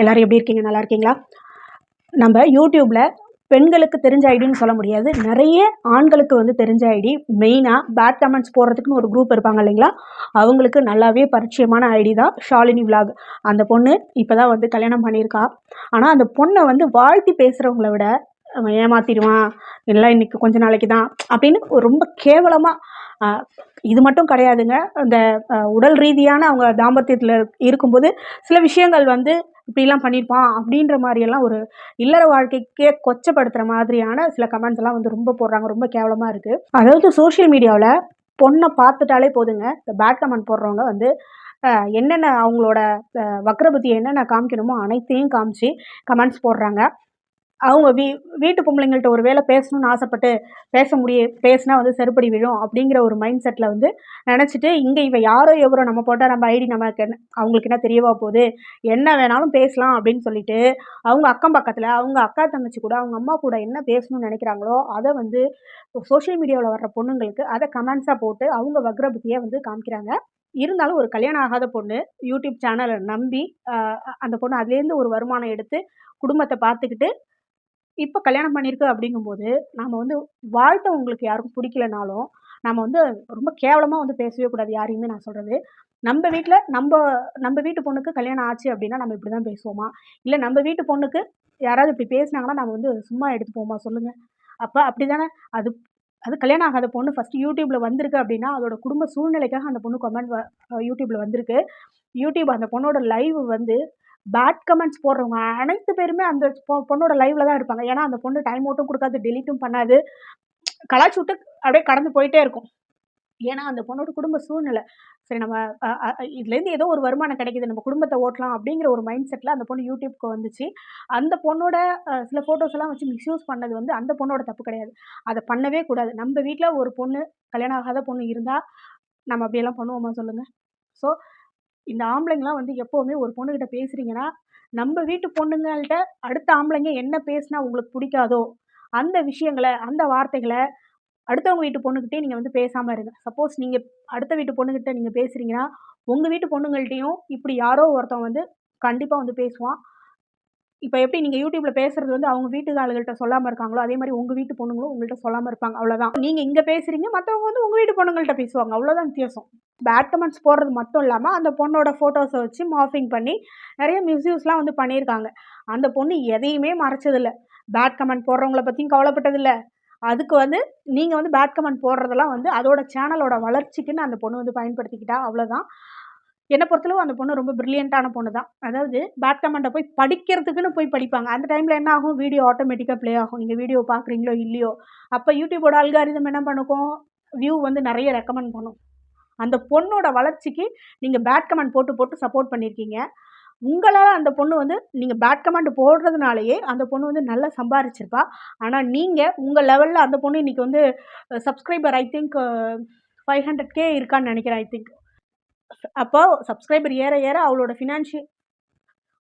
எல்லோரும் எப்படி இருக்கீங்க? நல்லா இருக்கீங்களா? நம்ம யூடியூப்பில் பெண்களுக்கு தெரிஞ்ச ஐடின்னு சொல்ல முடியாது. நிறைய ஆண்களுக்கு வந்து தெரிஞ்ச ஐடி மெயினாக பேட் கமெண்ட்ஸ் போடுறதுக்குன்னு ஒரு குரூப் இருப்பாங்க இல்லைங்களா? அவங்களுக்கு நல்லாவே பரிச்சயமான ஐடி தான் ஷாலினி விலாக் அந்த பொண்ணு இப்போ தான் வந்து கல்யாணம் பண்ணியிருக்கா. ஆனால் அந்த பொண்ணை வந்து வாழ்த்தி பேசுகிறவங்கள விட அவன் ஏமாத்திடுவான். இல்லை இன்னைக்கு கொஞ்ச நாளைக்கு தான் அப்படின்னு ரொம்ப கேவலமாக இது மட்டும் கிடையாதுங்க. அந்த உடல் ரீதியான அவங்க தாம்பத்தியத்தில் இருக்கும்போது சில விஷயங்கள் வந்து இப்படிலாம் பண்ணியிருப்பான் அப்படின்ற மாதிரியெல்லாம் ஒரு இல்லற வாழ்க்கைக்கே கொச்சப்படுத்துகிற மாதிரியான சில கமெண்ட்ஸ் எல்லாம் வந்து ரொம்ப போடுறாங்க ரொம்ப கேவலமாக இருக்குது அதாவது சோஷியல் மீடியாவில் பொண்ணை பார்த்துட்டாலே போதுங்க. இந்த பேட் கமெண்ட் போடுறவங்க வந்து என்னென்ன அவங்களோட அஹ், வக்ரபுத்தி என்னென்ன காமிக்கணுமோ அனைத்தையும் காமிச்சு கமெண்ட்ஸ் போடுறாங்க. அவங்க வீ வீட்டு பொம்பளைங்கள்ட்ட ஒரு வேலை பேசணும்னு ஆசைப்பட்டு பேச முடிய பேசினா வந்து செருப்படி விழும் அப்படிங்கிற ஒரு மைண்ட் செட்டில் வந்து நினச்சிட்டு இங்கே இவ யாரோ எவரோ நம்ம போட்டால் நம்ம ஐடி நமக்கு என்ன அவங்களுக்கு என்ன தெரியவா போகுது? என்ன வேணாலும் பேசலாம் அப்படின்னு சொல்லிட்டு அவங்க அக்கம் பக்கத்தில் அவங்க அக்கா தங்கச்சி கூட அவங்க அம்மா கூட என்ன பேசணும்னு நினைக்கிறாங்களோ அதை வந்து சோஷியல் மீடியாவில் வர்ற பொண்ணுங்களுக்கு அதை கமெண்ட்ஸாக போட்டு அவங்க வக்ரபுத்தியை வந்து காமிக்கிறாங்க. இருந்தாலும் ஒரு கல்யாணம் ஆகாத பொண்ணு யூடியூப் சேனலை நம்பி அந்த பொண்ணு அதுலேருந்து ஒரு வருமானம் எடுத்து குடும்பத்தை பார்த்துக்கிட்டு இப்போ கல்யாணம் பண்ணியிருக்கு அப்படிங்கும்போது நாம் வந்து வாழ்த்த உங்களுக்கு யாருக்கும் பிடிக்கலனாலும் நம்ம வந்து ரொம்ப கேவலமாக வந்து பேசவே கூடாது யாரையுமே நான் சொல்கிறது நம்ம வீட்டில் நம்ம நம்ம வீட்டு பொண்ணுக்கு கல்யாணம் ஆச்சு அப்படின்னா நம்ம இப்படி தான் பேசுவோமா? இல்லை நம்ம வீட்டு பொண்ணுக்கு யாராவது இப்படி பேசுனாங்கன்னா நம்ம வந்து சும்மா எடுத்துப்போமா? சொல்லுங்கள் அப்போ அப்படி தானே அது அது கல்யாணம் ஆகாத பொண்ணு ஃபஸ்ட்டு யூடியூப்பில் வந்திருக்கு அப்படின்னா அதோட குடும்ப சூழ்நிலைக்காக அந்த பொண்ணு கமெண்ட் யூடியூப்பில் வந்திருக்கு. யூடியூப் அந்த பொண்ணோட லைவ் வந்து பேட் கமெண்ட்ஸ் போடுறவங்க. அனைத்து பேருமே அந்த பொ- பொண்ணோட லைவ்ல தான் இருப்பாங்க. ஏன்னா அந்த பொண்ணு டைம் அவுட்டும் கொடுக்காது டெலிட்டும் பண்ணாது. கலாச்சி விட்டு அப்படியே கடந்து போயிட்டே இருக்கும். ஏன்னா அந்த பொண்ணோட குடும்ப சூழ்நிலை. சரி நம்ம இதுலேருந்து ஏதோ ஒரு வருமானம் கிடைக்குது. நம்ம குடும்பத்தை ஓட்டலாம் அப்படிங்கிற ஒரு மைண்ட் செட்டில் அந்த பொண்ணு யூடியூப்க்கு வந்துச்சு. அந்த பொண்ணோட சில ஃபோட்டோஸ் எல்லாம் வச்சு மிஸ்யூஸ் பண்ணது வந்து அந்த பொண்ணோட தப்பு கிடையாது. அதை பண்ணவே கூடாது. நம்ம வீட்டில் ஒரு பொண்ணு கல்யாணம் ஆகாத பொண்ணு இருந்தால் நம்ம அப்படியெல்லாம் பண்ணுவோமா சொல்லுங்கள் ஸோ இந்த ஆம்பளைங்களாம் வந்து எப்போவுமே ஒரு பொண்ணுகிட்ட பேசுகிறீங்கன்னா நம்ம வீட்டு பொண்ணுங்கள்கிட்ட அடுத்த ஆம்பளைங்க என்ன பேசினா உங்களுக்கு பிடிக்காதோ அந்த விஷயங்களை அந்த வார்த்தைகளை அடுத்தவங்க வீட்டு பொண்ணுக்கிட்டே நீங்கள் வந்து பேசாமல் இருங்க. சப்போஸ் நீங்கள் அடுத்த வீட்டு பொண்ணுக்கிட்ட நீங்கள் பேசுகிறீங்கன்னா உங்கள் வீட்டு பொண்ணுங்கள்ட்டையும் இப்படி யாரோ ஒருத்தன் வந்து கண்டிப்பாக வந்து பேசுவான். இப்போ எப்படி நீங்கள் யூடியூப்பில் பேசுகிறது வந்து அவங்க வீட்டு ஆளுகள்கிட்ட சொல்லாமல் இருக்காங்களோ அதே மாதிரி உங்கள் வீட்டு பொண்ணுங்களும் உங்கள்கிட்ட சொல்லாமல் இருப்பாங்க. அவ்வளோதான் நீங்கள் இங்கே பேசுகிறீங்க மற்றவங்க வந்து உங்கள் வீட்டு பொண்ணுங்கள்கிட்ட பேசுவாங்க. அவ்வளோதான் வித்தியாசம். பேட் கமெண்ட்ஸ் போடுறது மட்டும் இல்லாமல் அந்த பொண்ணோட ஃபோட்டோஸை வச்சு மாஃபிங் பண்ணி நிறைய மிஸ்யூஸ்லாம் வந்து பண்ணியிருக்காங்க. அந்த பொண்ணு எதையுமே மறைச்சதில்ல. பேட் கமெண்ட் போடுறவங்கள பற்றியும் கவலைப்பட்டதில்லை. அதுக்கு வந்து நீங்கள் வந்து பேட் கமெண்ட் போடுறதெல்லாம் வந்து அதோட சேனலோட வளர்ச்சிக்குன்னு அந்த பொண்ணு வந்து பயன்படுத்திக்கிட்டா அவ்வளோதான் என்னை பொறுத்தளவு அந்த பொண்ணு ரொம்ப பிரில்லியண்ட்டான பொண்ணு தான். அதாவது பேட் கமெண்ட்டை போய் படிக்கிறதுக்குன்னு போய் படிப்பாங்க. அந்த டைமில் என்ன ஆகும்? வீடியோ ஆட்டோமேட்டிக்காக ப்ளே ஆகும். நீங்கள் வீடியோ பார்க்குறீங்களோ இல்லையோ? அப்போ யூடியூபோட அல்காரிதம் என்ன பண்ணுக்கும்? வியூ வந்து நிறைய ரெக்கமெண்ட் பண்ணும். அந்த பொண்ணோட வளர்ச்சிக்கு நீங்கள் பேட் கமெண்ட் போட்டு போட்டு சப்போர்ட் பண்ணியிருக்கீங்க. உங்களால் அந்த பொண்ணு வந்து நீங்கள் பேட் கமெண்ட் போடுறதுனாலேயே அந்த பொண்ணு வந்து நல்லா சம்பாரிச்சிருப்பா. ஆனால் நீங்கள் உங்கள் லெவலில் அந்த பொண்ணு இன்றைக்கி வந்து subscriber I think five hundred K இருக்கான்னு நினைக்கிறேன் ஐ திங்க் அப்போ சப்ஸ்கிரைபர் ஏற ஏற அவளோட ஃபினான்ஷியல்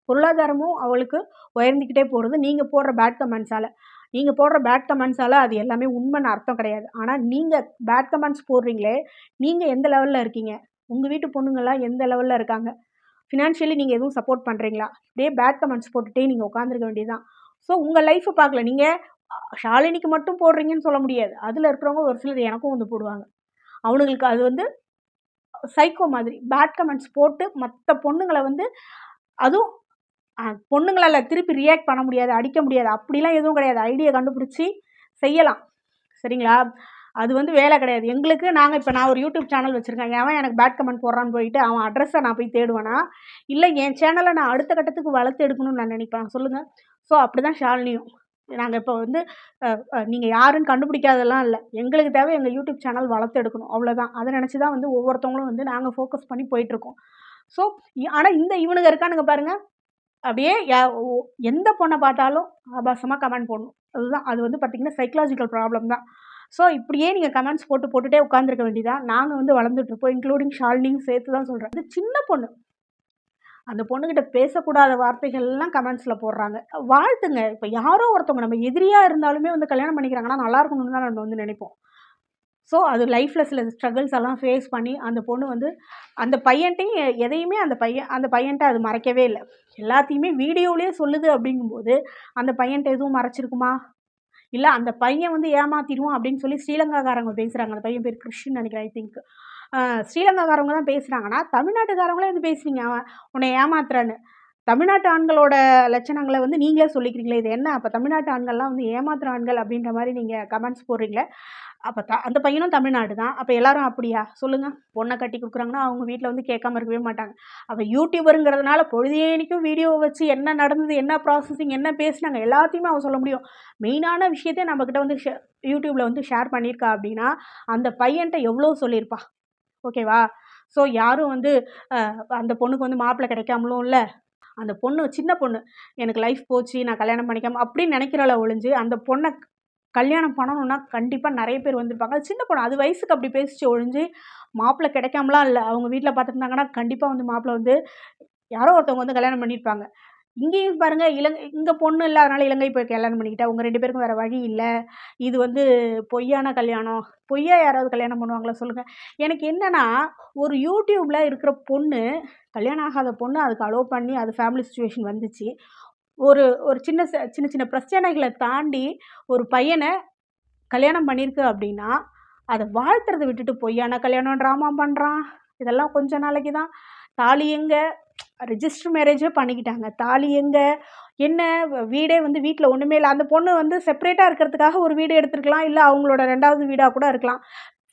பொருளாதாரமும் அவளுக்கு உயர்ந்துக்கிட்டே போகிறது நீங்கள் போடுற பேட் கமெண்ட்ஸால் நீங்கள் போடுற பேட் கமெண்ட்ஸால் அது எல்லாமே உண்மைன்னு அர்த்தம் கிடையாது. ஆனால் நீங்கள் பேட் கமெண்ட்ஸ் போடுறீங்களே நீங்கள் எந்த லெவலில் இருக்கீங்க? உங்கள் வீட்டு பொண்ணுங்கள்லாம் எந்த லெவலில் இருக்காங்க? ஃபினான்ஷியலி நீங்கள் எதுவும் சப்போர்ட் பண்ணுறீங்களா அப்படியே பேட் கமெண்ட்ஸ் போட்டுகிட்டே நீங்கள் உட்காந்துருக்க வேண்டியதுதான். ஸோ உங்கள் லைஃப்பை பார்க்கல. நீங்கள் ஷாலினிக்கு மட்டும் போடுறீங்கன்னு சொல்ல முடியாது. அதில் இருக்கிறவங்க ஒரு சிலர் எனக்கும் வந்து போடுவாங்க. அவனுங்களுக்கு அது வந்து சைக்கோ மாதிரி. பேட் கமெண்ட்ஸ் போட்டு மற்ற பொண்ணுங்களை வந்து அதுவும் பொண்ணுங்களால் திருப்பி ரியாக்ட் பண்ண முடியாது அடிக்க முடியாது. அப்படிலாம் எதுவும் கிடையாது. ஐடியா கண்டுபிடிச்சி செய்யலாம். சரிங்களா? அது வந்து வேலை கிடையாது. எங்களுக்கு நாங்கள் இப்போ நான் ஒரு யூடியூப் சேனல் வச்சுருக்கேன். அவன் எனக்கு பேட் கமெண்ட் போடுறான்னு போயிட்டு அவன் அட்ரஸை நான் போய் தேடுவேனா? இல்லை என் சேனலை நான் அடுத்த கட்டத்துக்கு வளர்த்து எடுக்கணும்னு நான் நினைப்பேன். சொல்லுங்கள் ஸோ அப்படி தான் ஷாலினியும். நாங்கள் இப்போ வந்து நீங்கள் யாருன்னு கண்டுபிடிக்காதெல்லாம் இல்லை. எங்களுக்கு தேவை எங்கள் யூடியூப் சேனல் வளர்த்து எடுக்கணும். அவ்வளோதான் அதை நினச்சி தான் வந்து ஒவ்வொருத்தவங்களும் வந்து நாங்கள் ஃபோக்கஸ் பண்ணி போயிட்டுருக்கோம் ஸோ ஆனால் இந்த இவனுங்க இருக்கானுங்க பாருங்கள் அப்படியே எந்த பொண்ணை பார்த்தாலும் ஆபாசமாக கமெண்ட் போடணும். அதுதான் அது வந்து பார்த்திங்கன்னா சைக்கலாஜிக்கல் ப்ராப்ளம் தான். ஸோ இப்படியே நீங்கள் கமெண்ட்ஸ் போட்டு போட்டுகிட்டே உட்காந்துருக்க வேண்டியதான் நாங்கள் வந்து வளர்ந்துட்டு இருப்போம் இன்க்ளூடிங் ஷாலினியும் சேர்த்து தான் சொல்கிறேன் இது சின்ன பொண்ணு. அந்த பொண்ணுக்கிட்ட பேசக்கூடாத வார்த்தைகள்லாம் கமெண்ட்ஸில் போடுறாங்க. வாழ்த்துங்க. இப்போ யாரோ ஒருத்தவங்க நம்ம எதிரியாக இருந்தாலுமே வந்து கல்யாணம் பண்ணிக்கிறாங்கன்னா நல்லா இருக்கணும்னு தான் நம்ம வந்து நினைப்போம். ஸோ அது லைஃப்பில் சில ஸ்ட்ரகிள்ஸ் எல்லாம் ஃபேஸ் பண்ணி அந்த பொண்ணு வந்து அந்த பையன்ட்டையும் எதையுமே அந்த பையன் அந்த பையன்ட்ட அது மறைக்கவே இல்லை. எல்லாத்தையுமே வீடியோவிலே சொல்லுது அப்படிங்கும்போது அந்த பையன்ட்ட எதுவும் மறைச்சிருக்குமா? இல்லை அந்த பையன் வந்து ஏமாத்திடுவான் அப்படின்னு சொல்லி ஸ்ரீலங்காக்காரங்க பேசுகிறாங்க அந்த பையன் பேர் கிருஷ்ணன் நினைக்கிறேன் ஐ திங்க் ஸ்ரீலங்காக்காரங்க தான் பேசுகிறாங்கன்னா தமிழ்நாட்டுக்காரங்களே வந்து பேசுவீங்க அவன் உன்னை ஏமாத்துறான்னு. தமிழ்நாட்டு ஆண்களோட லட்சணங்களை வந்து நீங்களே சொல்லிக்கிறீங்களே இது என்ன? அப்போ தமிழ்நாட்டு ஆண்கள்லாம் வந்து ஏமாத்துற ஆண்கள் அப்படின்ற மாதிரி நீங்கள் கமெண்ட்ஸ் போடுறீங்களே அப்போ த அந்த பையனும் தமிழ்நாடு தான் அப்போ எல்லாரும் அப்படியா? சொல்லுங்கள் பொண்ணை கட்டி கொடுக்குறாங்கன்னா அவங்க வீட்டில் வந்து கேட்காம இருக்கவே மாட்டாங்க. அப்போ யூடியூபருங்கிறதுனால பொழுதேனிக்கும் வீடியோ வச்சு என்ன நடந்தது என்ன ப்ராசஸிங் என்ன பேசினாங்க எல்லாத்தையுமே அவள் சொல்ல முடியும். மெயினான விஷயத்தை நம்மக்கிட்ட வந்து ஷே யூடியூப்பில் வந்து ஷேர் பண்ணியிருக்கா அப்படின்னா அந்த பையன்கிட்ட எவ்வளோ சொல்லியிருப்பா? ஓகேவா? ஸோ யாரும் வந்து அந்த பொண்ணுக்கு வந்து மாப்பிள்ளை கிடைக்காமலும் இல்லை அந்த பொண்ணு சின்ன பொண்ணு எனக்கு லைஃப் போச்சு நான் கல்யாணம் பண்ணிக்காம அப்படின்னு நினைக்கிறாள ஒழிஞ்சு அந்த பொண்ணை கல்யாணம் பண்ணணும்னா கண்டிப்பாக நிறைய பேர் வந்திருப்பாங்க. அது சின்ன பொண்ணு அது வயசுக்கு அப்படி பேசிச்சு ஒழிஞ்சு மாப்பிள்ளை கிடைக்காமலாம் இல்லை. அவங்க வீட்டில் பார்த்துருந்தாங்கன்னா கண்டிப்பாக வந்து மாப்பிள்ளை வந்து யாரோ ஒருத்தவங்க வந்து கல்யாணம் பண்ணியிருப்பாங்க. இங்கேயும் பாருங்க இலங்கை இங்கே பொண்ணு இல்லாதனால இலங்கை போய் கல்யாணம் பண்ணிக்கிட்டா உங்கள் ரெண்டு பேருக்கும் வேறு வழி இல்லை. இது வந்து பொய்யான கல்யாணம். பொய்யா யாராவது கல்யாணம் பண்ணுவாங்களா சொல்லுங்கள் எனக்கு என்னென்னா ஒரு யூடியூப்பில் இருக்கிற பொண்ணு கல்யாணம் ஆகாத பொண்ணு அதுக்கு அலோவ் பண்ணி அது ஃபேமிலி சுச்சுவேஷன் வந்துச்சு. ஒரு ஒரு சின்ன ச- சின்ன சின்ன பிரச்சனைகளை தாண்டி ஒரு பையனை கல்யாணம் பண்ணியிருக்கு அப்படின்னா அதை வாழ்த்துறதை விட்டுட்டு பொய்யான கல்யாணம் ட்ராமா பண்ணுறான் இதெல்லாம் கொஞ்ச நாளைக்கு தான். தாலி எங்கே? ரிஜிஸ்டர் மேரேஜே பண்ணிக்கிட்டாங்க. தாலி எங்கே? என்ன? வீடே வந்து வீட்டில் ஒன்றுமே இல்லை. அந்த பொண்ணு வந்து செப்பரேட்டாக இருக்கிறதுக்காக ஒரு வீடு எடுத்துருக்கலாம். இல்லை அவங்களோட ரெண்டாவது வீடாக கூட இருக்கலாம்.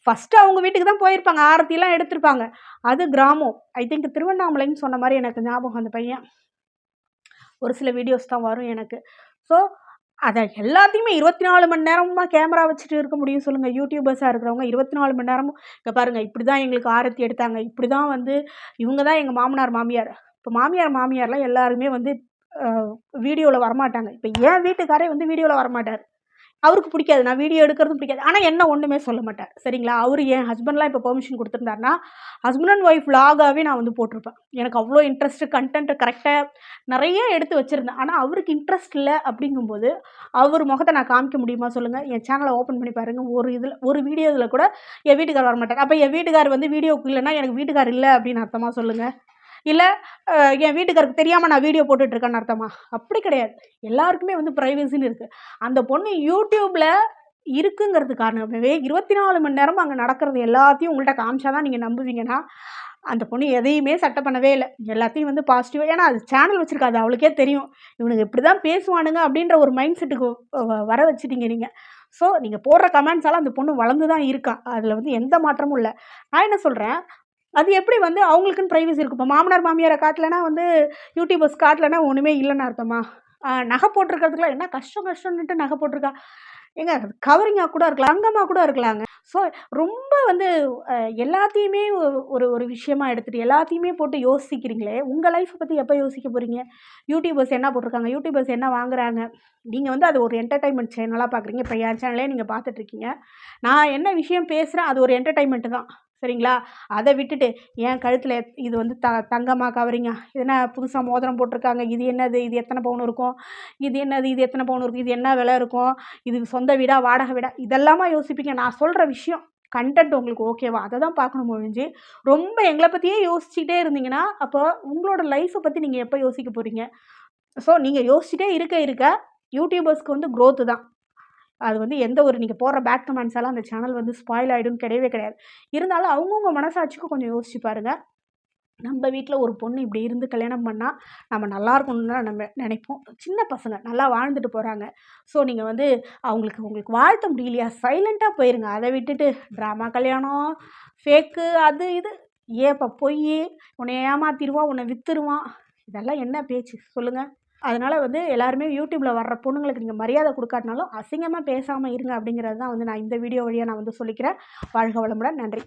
ஃபஸ்ட்டு அவங்க வீட்டுக்கு தான் போயிருப்பாங்க. ஆரத்திலாம் எடுத்திருப்பாங்க. அது கிராமம். ஐ திங்க் திருவண்ணாமலைன்னு சொன்ன மாதிரி எனக்கு ஞாபகம் அந்த பையன். ஒரு சில வீடியோஸ் தான் வரும் எனக்கு. ஸோ அதை எல்லாத்தையுமே இருபத்தி நாலு மணி நேரமாக கேமரா வச்சுட்டு இருக்க முடியும் சொல்லுங்கள் யூடியூபர்ஸாக இருக்கிறவங்க இருபத்தி நாலு மணி நேரமும் இங்கே பாருங்கள் இப்படி தான் எங்களுக்கு ஆரத்தி எடுத்தாங்க. இப்படி தான் வந்து இவங்க தான் எங்கள் மாமனார் மாமியார். இப்போ மாமியார் மாமியார்லாம் எல்லாருமே வந்து வீடியோவில் வரமாட்டாங்க. இப்போ என் வீட்டுக்காரே வந்து வீடியோவில் வரமாட்டார். அவருக்கு பிடிக்காது. நான் வீடியோ எடுக்கிறதும் பிடிக்காது. ஆனால் என்ன ஒன்றுமே சொல்ல மாட்டார். சரிங்களா? அவர் என் ஹஸ்பண்ட்லாம் இப்போ பெர்மிஷன் கொடுத்துருந்தாருன்னா ஹஸ்பண்ட் அண்ட் ஒய்ஃப் லாகாகவே நான் வந்து போட்டிருப்பேன். எனக்கு அவ்வளோ இன்ட்ரெஸ்ட்டு கண்டென்ட்டு கரெக்டாக நிறைய எடுத்து வச்சுருந்தேன். ஆனால் அவருக்கு இன்ட்ரெஸ்ட் இல்லை அப்படிங்கும்போது அவர் முகத்தை நான் காமிக்க முடியுமா சொல்லுங்கள் என் சேனலை ஓப்பன் பண்ணி பாருங்கள் ஒரு இதில் ஒரு வீடியோ இதில் கூட என் வீட்டுக்கார் வர மாட்டார் அப்போ என் வீட்டுக்கார் வந்து வீடியோக்கு இல்லைன்னா எனக்கு வீட்டுக்கார் இல்லை அப்படின்னு அர்த்தமாக சொல்லுங்கள் இல்லை என் வீட்டுக்காருக்கு தெரியாமல் நான் வீடியோ போட்டுட்ருக்கேன்னு அர்த்தமா? அப்படி கிடையாது. எல்லாருக்குமே வந்து ப்ரைவசின்னு இருக்குது அந்த பொண்ணு யூடியூப்பில் இருக்குங்கிறது காரணமாகவே இருபத்தி நாலு மணி நேரம் அங்கே நடக்கிறது எல்லாத்தையும் உங்கள்கிட்ட காமிச்சா தான் நீங்கள் நம்புவீங்கன்னா அந்த பொண்ணு எதையுமே சட்டை பண்ணவே இல்லை. எல்லாத்தையும் வந்து பாசிட்டிவாக ஏன்னா அது சேனல் வச்சுருக்காது அவளுக்கே தெரியும். இவனுக்கு இப்படி தான் பேசுவானுங்க அப்படின்ற ஒரு மைண்ட் செட்டுக்கு வர வச்சுட்டீங்க நீங்கள் ஸோ நீங்கள் போடுற கமெண்ட்ஸால் அந்த பொண்ணு வளர்ந்து தான் இருக்கான் அதில் வந்து எந்த மாற்றமும் இல்லை. நான் என்ன சொல்கிறேன் அது எப்படி வந்து அவங்களுக்குன்னு ப்ரைவசி இருக்கும்? இப்போ மாமனார் மாமியாரை காட்டலைன்னா வந்து யூடியூபர்ஸ் காட்டலைன்னா ஒன்றுமே இல்லைன்னு அர்த்தமா? நகை போட்டிருக்கிறதுக்குலாம் என்ன கஷ்டம் கஷ்டம்னுட்டு நகை போட்டிருக்கா? ஏங்க கவரிங்காக கூட இருக்கலாம் அங்கமாக கூட இருக்கலாங்க. ஸோ ரொம்ப வந்து எல்லாத்தையுமே ஒரு ஒரு விஷயமா எடுத்துகிட்டு எல்லாத்தையுமே போட்டு யோசிக்கிறீங்களே உங்கள் லைஃப்பை பற்றி எப்போ யோசிக்க போகிறீங்க யூடியூபர்ஸ் என்ன போட்டிருக்காங்க? யூடியூபர்ஸ் என்ன வாங்குறாங்க? நீங்கள் வந்து அது ஒரு என்டர்டைன்மெண்ட் சேனலாக பார்க்குறீங்க இப்போ என் சேனலே நீங்கள் பார்த்துட்ருக்கீங்க நான் என்ன விஷயம் பேசுகிறேன் அது ஒரு என்டர்டைன்மெண்ட்டு தான். சரிங்களா? அதை விட்டுட்டு என் கழுத்தில் இது வந்து த தங்கமாக கவரிங்க என்ன புதுசாக மோதிரம் போட்டிருக்காங்க. இது என்னது? இது எத்தனை பவுன் இருக்கும்? இது என்னது? இது எத்தனை பவுன் இருக்கும்? இது என்ன விலை இருக்கும்? இது சொந்த வீடா? வாடகை வீடா? இதெல்லாமா யோசிப்பீங்க. நான் சொல்கிற விஷயம் கண்டென்ட் உங்களுக்கு ஓகேவா அதை தான் பார்க்கணும் ஒழிஞ்சு ரொம்ப எங்களை பற்றியே யோசிச்சுட்டே இருந்தீங்கன்னா அப்போ உங்களோட லைஃப்பை பற்றி நீங்கள் எப்போ யோசிக்க போகிறீங்க ஸோ நீங்கள் யோசிச்சுட்டே இருக்க இருக்க யூடியூபர்ஸ்க்கு வந்து க்ரோத்து தான். அது வந்து எந்த ஒரு நீங்கள் போடுற பேட் கமெண்ட்ஸ் அந்த சேனல் வந்து ஸ்பாயில் ஆகிடும் கிடையவே கிடையாது. இருந்தாலும் அவங்கவுங்க மனசாட்சிக்கும் கொஞ்சம் யோசிச்சு பாருங்கள் நம்ம வீட்டில் ஒரு பொண்ணு இப்படி இருந்து கல்யாணம் பண்ணால் நம்ம நல்லா இருக்கணும்னு தான் நம்ம நினைப்போம். சின்ன பசங்க நல்லா வாழ்ந்துட்டு போகிறாங்க ஸோ நீங்கள் வந்து அவங்களுக்கு உங்களுக்கு வாழ்த்த முடியலையா? சைலண்ட்டாக போயிருங்க. அதை விட்டுட்டு ட்ராமா கல்யாணம் ஃபேக்கு அது இது. ஏப்பா பொய் உன்னை ஏமாத்திடுவான் உன்னை விற்றுருவான் இதெல்லாம் என்ன பேச்சு? சொல்லுங்கள் அதனால் வந்து எல்லாருமே யூடியூப்பில் வர்ற பொண்ணுங்களுக்கு நீங்கள் மரியாதை கொடுக்காட்டினாலும் அசிங்கமாக பேசாமல் இருங்க அப்படிங்கிறது தான் வந்து நான் இந்த வீடியோ வழியாக நான் வந்து சொல்லிக்கிறேன். வாழ்க வளமுடன். நன்றி.